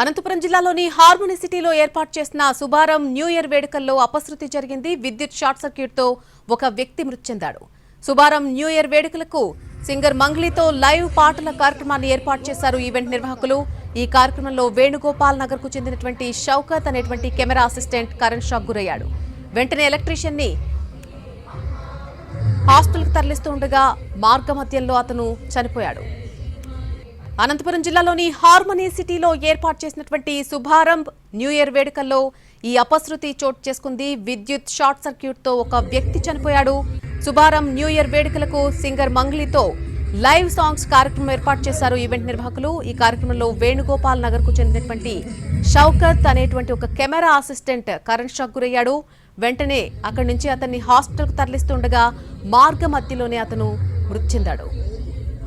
అనంతపురం జిల్లాలోని హార్మోని సిటీలో ఏర్పాటు చేసిన శుభారం న్యూ ఇయర్ వేడుకల్లో అపశృతి జరిగింది. విద్యుత్ షార్ట్ సర్క్యూట్తో ఒక వ్యక్తి మృతి చెందాడు. శుభారం న్యూ ఇయర్ వేడుకలకు సింగర్ మంగ్లీతో లైవ్ పాటల కార్యక్రమాన్ని ఏర్పాటు చేశారు ఈవెంట్ నిర్వాహకులు. ఈ కార్యక్రమంలో వేణుగోపాల్ నగర్కు చెందినటువంటి షౌకత్ అనేటువంటి కెమెరా అసిస్టెంట్ కరెంట్ షాక్ గురయ్యాడు. వెంటనే ఎలక్ట్రీషియన్ని హాస్పిటల్కి తరలిస్తుండగా మార్గ మధ్యంలో అతను చనిపోయాడు. అనంతపురం జిల్లాలోని హార్మనీ సిటీలో ఏర్పాటు చేసినటువంటి శుభారంభ్ న్యూ ఇయర్ వేడుకల్లో ఈ అపశృతి చోటు చేసుకుంది. విద్యుత్ షార్ట్ సర్క్యూట్తో ఒక వ్యక్తి చనిపోయాడు. శుభారం న్యూ ఇయర్ వేడుకలకు సింగర్ మంగ్లీతో లైవ్ సాంగ్స్ కార్యక్రమం ఏర్పాటు చేశారు ఈవెంట్ నిర్వాహకులు. ఈ కార్యక్రమంలో వేణుగోపాల్ నగర్కు చెందినటువంటి షౌకత్ అనేటువంటి ఒక కెమెరా అసిస్టెంట్ కరెంట్ షాక్ గురయ్యాడు. వెంటనే అక్కడి నుంచి అతన్ని హాస్పిటల్కు తరలిస్తుండగా మార్గ మధ్యలోనే అతను మృతి చెందాడు.